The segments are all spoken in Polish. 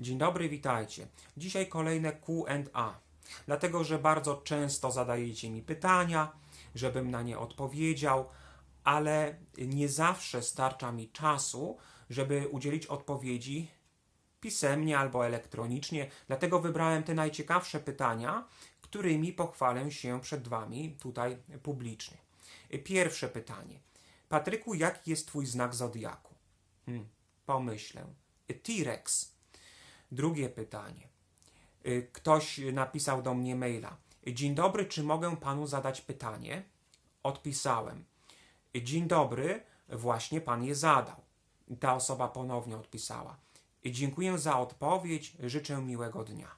Dzień dobry, witajcie. Dzisiaj kolejne QA. Dlatego, że bardzo często zadajecie mi pytania, żebym na nie odpowiedział, ale nie zawsze starcza mi czasu, żeby udzielić odpowiedzi pisemnie albo elektronicznie. Dlatego wybrałem te najciekawsze pytania, którymi pochwalę się przed Wami tutaj publicznie. Pierwsze pytanie. Patryku, jaki jest Twój znak zodiaku? Hmm, pomyślę. T-Rex. Drugie pytanie. Y, Ktoś napisał do mnie maila. Dzień dobry, czy mogę panu zadać pytanie? Odpisałem. Dzień dobry, właśnie pan je zadał. Ta osoba ponownie odpisała. Dziękuję za odpowiedź, życzę miłego dnia.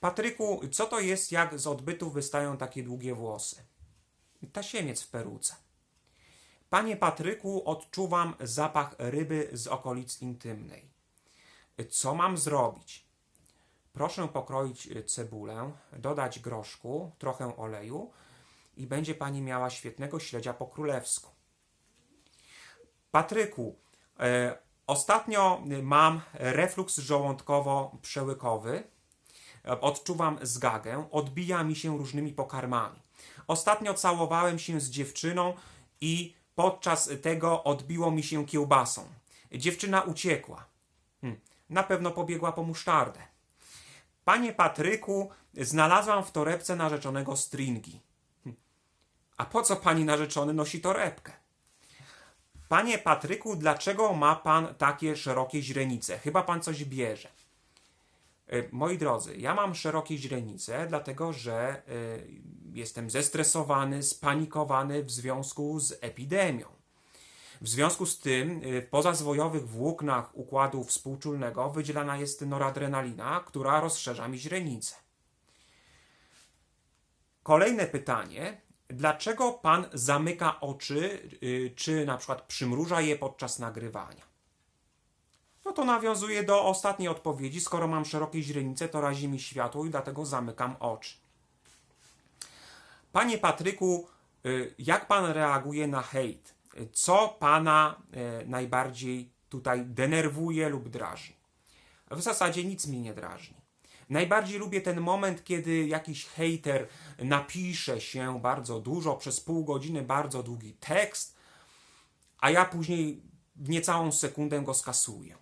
Patryku, co to jest, jak z odbytu wystają takie długie włosy? Tasiemiec w peruce. Panie Patryku, odczuwam zapach ryby z okolic intymnej. Co mam zrobić? Proszę pokroić cebulę, dodać groszku, trochę oleju i będzie pani miała świetnego śledzia po królewsku. Patryku, e, ostatnio mam refluks żołądkowo-przełykowy. Odczuwam zgagę, odbija mi się różnymi pokarmami. Ostatnio całowałem się z dziewczyną i podczas tego odbiło mi się kiełbasą. Dziewczyna uciekła. Hmm, na pewno pobiegła po musztardę. Panie Patryku, znalazłam w torebce narzeczonego stringi. Hm, A po co pani narzeczony nosi torebkę? Panie Patryku, dlaczego ma pan takie szerokie źrenice? Chyba pan coś bierze. E, Moi drodzy, ja mam szerokie źrenice, dlatego że e, jestem zestresowany, spanikowany w związku z epidemią. W związku z tym e, w pozazwojowych włóknach układu współczulnego wydzielana jest noradrenalina, która rozszerza mi źrenice. Kolejne pytanie. Dlaczego pan zamyka oczy, y, czy na przykład przymruża je podczas nagrywania? No to nawiązuje do ostatniej odpowiedzi. Skoro mam szerokie źrenice, to razi mi światło i dlatego zamykam oczy. Panie Patryku, y, jak pan reaguje na hejt? Co pana y, najbardziej tutaj denerwuje lub drażni? W zasadzie nic mnie nie drażni. Najbardziej lubię ten moment, kiedy jakiś hejter napisze się bardzo dużo, przez pół godziny bardzo długi tekst, a ja później w niecałą sekundę go skasuję.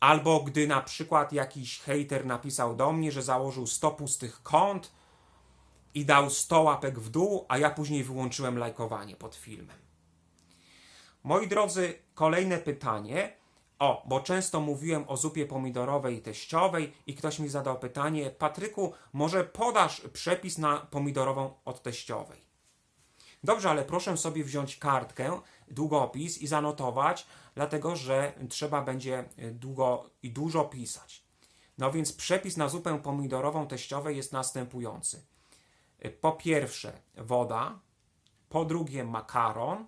Albo gdy na przykład jakiś hejter napisał do mnie, że założył 100 pustych kont i dał 100 łapek w dół, a ja później wyłączyłem lajkowanie pod filmem. Moi drodzy, kolejne pytanie. O, bo często mówiłem o zupie pomidorowej i teściowej i ktoś mi zadał pytanie, Patryku, może podasz przepis na pomidorową od teściowej? Dobrze, ale proszę sobie wziąć kartkę, długopis i zanotować, dlatego że trzeba będzie długo i dużo pisać. No więc przepis na zupę pomidorową teściowej jest następujący. Po pierwsze woda, po drugie makaron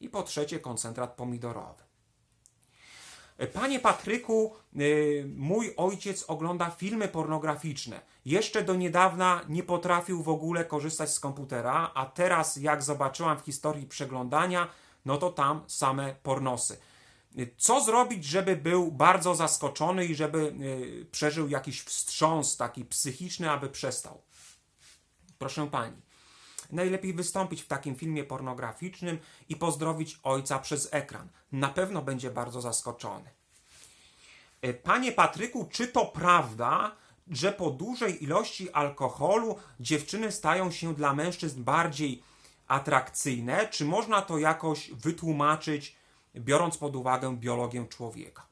i po trzecie koncentrat pomidorowy. Panie Patryku, y, mój ojciec ogląda filmy pornograficzne. Jeszcze do niedawna nie potrafił w ogóle korzystać z komputera, a teraz, jak zobaczyłam w historii przeglądania, no to tam same pornosy. Co zrobić, żeby był bardzo zaskoczony i żeby y, przeżył jakiś wstrząs taki psychiczny, aby przestał? Proszę pani, najlepiej wystąpić w takim filmie pornograficznym i pozdrowić ojca przez ekran. Na pewno będzie bardzo zaskoczony. E, Panie Patryku, czy to prawda, że po dużej ilości alkoholu dziewczyny stają się dla mężczyzn bardziej atrakcyjne? Czy można to jakoś wytłumaczyć, biorąc pod uwagę biologię człowieka?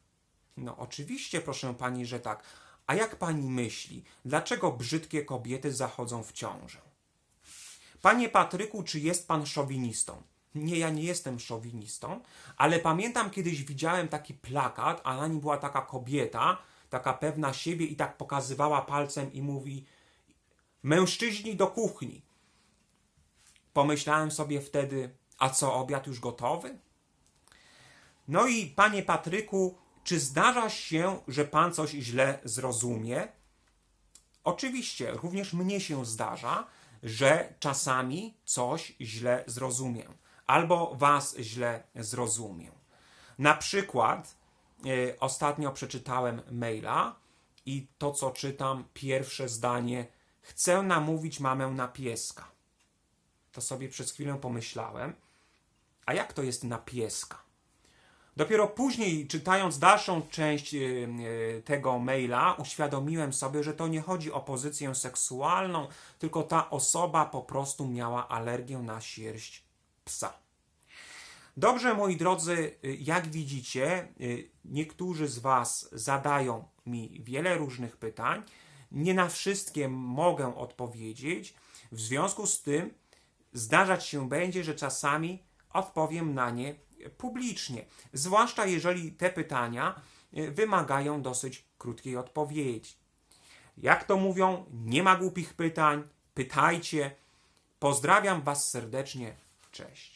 No, oczywiście, proszę pani, że tak. A jak pani myśli, dlaczego brzydkie kobiety zachodzą w ciążę? Panie Patryku, czy jest pan szowinistą? Nie, ja nie jestem szowinistą, ale pamiętam kiedyś widziałem taki plakat, a na nim była taka kobieta, taka pewna siebie i tak pokazywała palcem i mówi mężczyźni do kuchni. Pomyślałem sobie wtedy, a co, obiad już gotowy? No i panie Patryku, czy zdarza się, że pan coś źle zrozumie? Oczywiście, również mnie się zdarza, że czasami coś źle zrozumiem, albo was źle zrozumiem. Na przykład, e, ostatnio przeczytałem maila i to, co czytam, pierwsze zdanie: Chcę namówić mamę na pieska. To sobie przez chwilę pomyślałem, a jak to jest na pieska? Dopiero później, czytając dalszą część e, e, tego maila, uświadomiłem sobie, że to nie chodzi o pozycję seksualną, tylko ta osoba po prostu miała alergię na sierść psa. Dobrze, moi drodzy, y, jak widzicie, niektórzy z Was zadają mi wiele różnych pytań. Nie na wszystkie mogę odpowiedzieć. W związku z tym zdarzać się będzie, że czasami odpowiem na nie publicznie. Zwłaszcza jeżeli te pytania y, wymagają dosyć krótkiej odpowiedzi. Jak to mówią, nie ma głupich pytań. Pytajcie. Pozdrawiam Was serdecznie. Cześć.